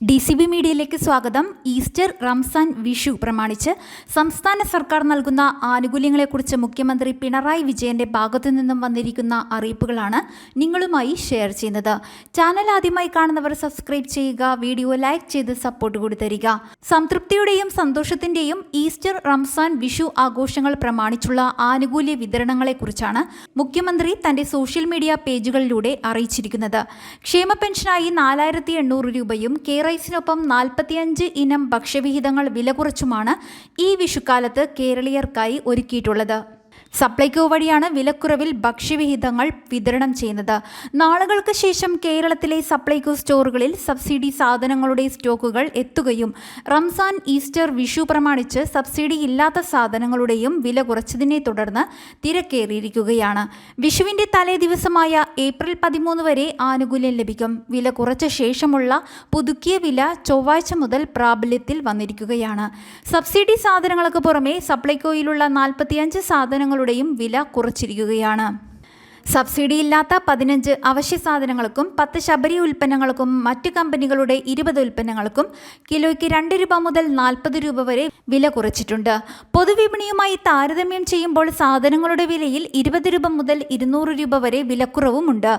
D C B മീഡിയയിലേക്ക് സ്വാഗതം. Easter Ramzan Vishu പ്രമാണിച്ച് സംസ്ഥാന സർക്കാർ നൽകുന്ന ആനുകൂല്യങ്ങളെക്കുറിച്ച് മുഖ്യമന്ത്രി പിണറായി വിജയന്റെ ഭാഗത്തു നിന്നും വന്നിരിക്കുന്ന അറിയിപ്പുകളാണ് നിങ്ങളുമായി ഷെയർ ചെയ്യുന്നത്. ചാനൽ ആദ്യമായി കാണുന്നവർ സബ്സ്ക്രൈബ് ചെയ്യുക വീഡിയോ ലൈക്ക് ചെയ്ത് സപ്പോർട്ട് കൂടി തരിക. സംതൃപ്തിയുടെയും സന്തോഷത്തിന്റെയും ഈസ്റ്റർ റംസാൻ വിഷു ആഘോഷങ്ങൾ പ്രമാണിച്ചുള്ള ആനുകൂല്യ വിതരണങ്ങളെക്കുറിച്ചാണ് മുഖ്യമന്ത്രി തന്റെ സോഷ്യൽ മീഡിയ പേജുകളിലൂടെ അറിയിച്ചിരിക്കുന്നത്. ക്ഷേമ പെൻഷനായി നാലായിരത്തി രൂപയും കെ റൈസിനൊപ്പം നാൽപ്പത്തിയഞ്ച് ഇനം ഭക്ഷ്യവിഹിതങ്ങൾ വില കുറച്ചുമാണ് ഈ വിഷുക്കാലത്ത് കേരളീയർക്കായി ഒരുക്കിയിട്ടുള്ളത്. സപ്ലൈകോ വഴിയാണ് വിലക്കുറവിൽ ഭക്ഷ്യവിഹിതങ്ങൾ വിതരണം ചെയ്യുന്നത്. നാളുകൾക്ക് ശേഷം കേരളത്തിലെ സപ്ലൈകോ സ്റ്റോറുകളിൽ സബ്സിഡി സാധനങ്ങളുടെ സ്റ്റോക്കുകൾ എത്തുകയും റംസാൻ ഈസ്റ്റർ വിഷു പ്രമാണിച്ച് സബ്സിഡി ഇല്ലാത്ത സാധനങ്ങളുടെയും വില കുറച്ചതിനെ തുടർന്ന് തിരക്കേറിയിരിക്കുകയാണ്. വിഷുവിന്റെ തലേ ദിവസമായ ഏപ്രിൽ പതിമൂന്ന് വരെ ആനുകൂല്യം ലഭിക്കും. വില കുറച്ച ശേഷമുള്ള പുതുക്കിയ വില ചൊവ്വാഴ്ച മുതൽ പ്രാബല്യത്തിൽ വന്നിരിക്കുകയാണ്. സബ്സിഡി സാധനങ്ങൾക്ക് പുറമെ സപ്ലൈകോയിലുള്ള നാൽപ്പത്തിയഞ്ച് സാധനങ്ങളുടെയും വില കുറച്ചിരിക്കുകയാണ് സബ്സിഡിയില്ലാത്ത പതിനഞ്ച് അവശ്യ സാധനങ്ങൾക്കും പത്ത് ശബരി ഉൽപ്പന്നങ്ങൾക്കും മറ്റ് കമ്പനികളുടെ ഇരുപത് ഉൽപ്പന്നങ്ങൾക്കും കിലോയ്ക്ക് രണ്ട് രൂപ മുതൽ നാൽപ്പത് രൂപ വരെ വില കുറച്ചിട്ടുണ്ട്. പൊതുവിപണിയുമായി താരതമ്യം ചെയ്യുമ്പോൾ സാധനങ്ങളുടെ വിലയിൽ ഇരുപത് രൂപ മുതൽ ഇരുന്നൂറ് രൂപ വരെ വിലക്കുറവുമുണ്ട്.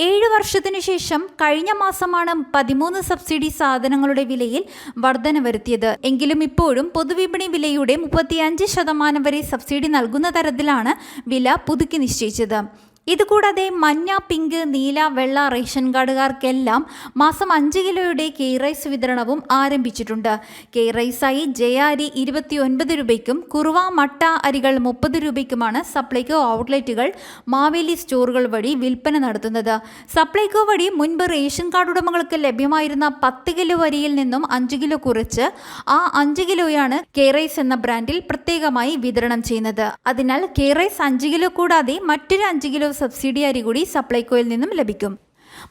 ഏഴ് വർഷത്തിനു ശേഷം കഴിഞ്ഞ മാസമാണ് പതിമൂന്ന് സബ്സിഡി സാധനങ്ങളുടെ വിലയിൽ വർധന വരുത്തിയത്. എങ്കിലും ഇപ്പോഴും പൊതുവിപണി വിലയുടെ മുപ്പത്തിയഞ്ച് ശതമാനം വരെ സബ്സിഡി നൽകുന്ന തരത്തിലാണ് വില പുതുക്കി നിശ്ചയിച്ചത്. ഇതുകൂടാതെ മഞ്ഞ പിങ്ക് നീല വെള്ള റേഷൻ കാർഡുകാർക്കെല്ലാം മാസം അഞ്ച് കിലോയുടെ കെ റൈസ് വിതരണവും ആരംഭിച്ചിട്ടുണ്ട്. കെ റൈസായി ജയ അരി ഇരുപത്തിയൊൻപത് രൂപയ്ക്കും കുറുവ മട്ട അരികൾ മുപ്പത് രൂപയ്ക്കുമാണ് സപ്ലൈകോ ഔട്ട്ലെറ്റുകൾ മാവേലി സ്റ്റോറുകൾ വഴി വിൽപ്പന നടത്തുന്നത്. സപ്ലൈകോ വഴി മുൻപ് റേഷൻ കാർഡ് ഉടമകൾക്ക് ലഭ്യമായിരുന്ന പത്ത് കിലോ അരിയിൽ നിന്നും അഞ്ച് കിലോ കുറച്ച് ആ അഞ്ച് കിലോയാണ് കെ റൈസ് എന്ന ബ്രാൻഡിൽ പ്രത്യേകമായി വിതരണം ചെയ്യുന്നത്. അതിനാൽ കെ റൈസ് അഞ്ച് കിലോ കൂടാതെ മറ്റൊരു അഞ്ച് കിലോ സബ്സിഡി അരി കൂടി സപ്ലൈകോയിൽ നിന്നും ലഭിക്കും.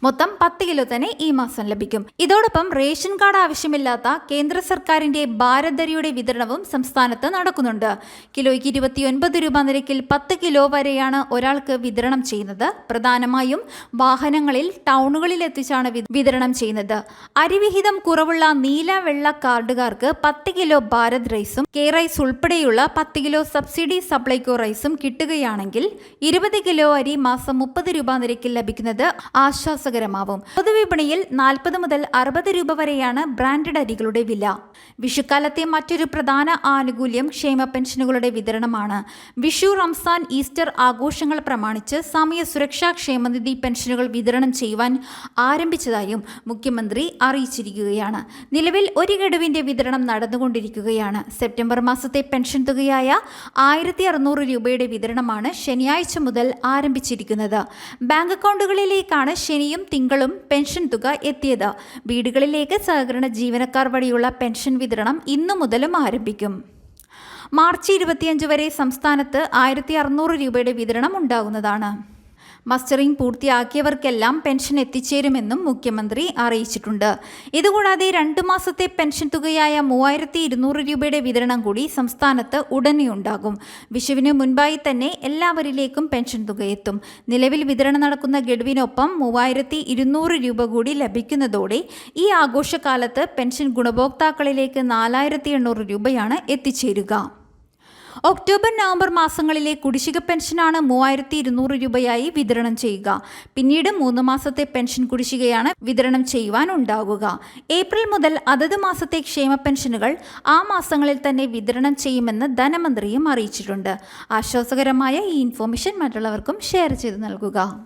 മൊത്തം പത്ത് കിലോ തന്നെ ഈ മാസം ലഭിക്കും. ഇതോടൊപ്പം റേഷൻ കാർഡ് ആവശ്യമില്ലാത്ത കേന്ദ്ര സർക്കാരിന്റെ ഭാരതരിയുടെ വിതരണവും സംസ്ഥാനത്ത് നടക്കുന്നുണ്ട്. കിലോയ്ക്ക് ഇരുപത്തിയൊൻപത് രൂപ നിരക്കിൽ പത്ത് കിലോ വരെയാണ് ഒരാൾക്ക് വിതരണം ചെയ്യുന്നത്. പ്രധാനമായും വാഹനങ്ങളിൽ ടൗണുകളിൽ എത്തിച്ചാണ് വിതരണം ചെയ്യുന്നത്. അരിവിഹിതം കുറവുള്ള നീല വെള്ള കാർഡുകാർക്ക് പത്ത് കിലോ ഭാരത് റൈസും കെ റൈസ് ഉൾപ്പെടെയുള്ള പത്ത് കിലോ സബ്സിഡി സപ്ലൈകോ റൈസും കിട്ടുകയാണെങ്കിൽ ഇരുപത് കിലോ അരി മാസം മുപ്പത് രൂപ നിരക്കിൽ ലഭിക്കുന്നത് ആശ്വാസകരമാവും പൊതുവിപണിയിൽ നാൽപ്പത് മുതൽ അറുപത് രൂപ വരെയാണ് ബ്രാൻഡഡ് അരികളുടെ വില. വിഷുക്കാലത്തെ മറ്റൊരു പ്രധാന ആനുകൂല്യം ക്ഷേമ പെൻഷനുകളുടെ വിതരണമാണ്. വിഷു റംസാൻ ഈസ്റ്റർ ആഘോഷങ്ങൾ പ്രമാണിച്ച് സമയ സുരക്ഷാ ക്ഷേമനിധി പെൻഷനുകൾ വിതരണം ചെയ്യുവാൻ ആരംഭിച്ചതായും മുഖ്യമന്ത്രി അറിയിച്ചിരിക്കുകയാണ്. നിലവിൽ ഒരു ഗഡുവിന്റെ വിതരണം നടന്നുകൊണ്ടിരിക്കുകയാണ്. സെപ്റ്റംബർ മാസത്തെ പെൻഷൻ തുകയായ ആയിരത്തി അറുന്നൂറ് രൂപയുടെ വിതരണമാണ് ശനിയാഴ്ച മുതൽ ആരംഭിച്ചിരിക്കുന്നത്. ബാങ്ക് അക്കൗണ്ടുകളിലേക്കാണ് ശനിയും തിങ്കളും പെൻഷൻ തുക എത്തിയത്. വീടുകളിലേക്ക് സഹകരണ ജീവനക്കാർ വഴിയുള്ള പെൻഷൻ വിതരണം ഇന്നു മുതലും ആരംഭിക്കും. മാർച്ച് ഇരുപത്തിയഞ്ച് വരെ സംസ്ഥാനത്ത് ആയിരത്തി അറുന്നൂറ് രൂപയുടെ വിതരണം ഉണ്ടാകുന്നതാണ്. മസ്റ്ററിംഗ് പൂർത്തിയാക്കിയവർക്കെല്ലാം പെൻഷൻ എത്തിച്ചേരുമെന്നും മുഖ്യമന്ത്രി അറിയിച്ചിട്ടുണ്ട്. ഇതുകൂടാതെ രണ്ടു മാസത്തെ പെൻഷൻ തുകയായ മൂവായിരത്തി ഇരുന്നൂറ് രൂപയുടെ വിതരണം കൂടി സംസ്ഥാനത്ത് ഉടനെയുണ്ടാകും. വിഷുവിന് മുൻപായി തന്നെ എല്ലാവരിലേക്കും പെൻഷൻ തുക എത്തും. നിലവിൽ വിതരണം നടക്കുന്ന ഗഡുവിനൊപ്പം മൂവായിരത്തി ഇരുന്നൂറ് രൂപ കൂടി ലഭിക്കുന്നതോടെ ഈ ആഘോഷകാലത്ത് പെൻഷൻ ഗുണഭോക്താക്കളിലേക്ക് നാലായിരത്തി എണ്ണൂറ് രൂപയാണ് എത്തിച്ചേരുക. ഒക്ടോബർ നവംബർ മാസങ്ങളിലെ കുടിശ്ശിക പെൻഷനാണ് മൂവായിരത്തി ഇരുന്നൂറ് രൂപയായി വിതരണം ചെയ്യുക. പിന്നീട് മൂന്ന് മാസത്തെ പെൻഷൻ കുടിശ്ശികയാണ് വിതരണം ചെയ്യുവാൻ ഉണ്ടാകുക. ഏപ്രിൽ മുതൽ അതത് മാസത്തെ ക്ഷേമ പെൻഷനുകൾ ആ മാസങ്ങളിൽ തന്നെ വിതരണം ചെയ്യുമെന്ന് ധനമന്ത്രിയും അറിയിച്ചിട്ടുണ്ട്. ആശ്വാസകരമായ ഈ ഇൻഫോർമേഷൻ മറ്റുള്ളവർക്കും ഷെയർ ചെയ്തു നൽകുക.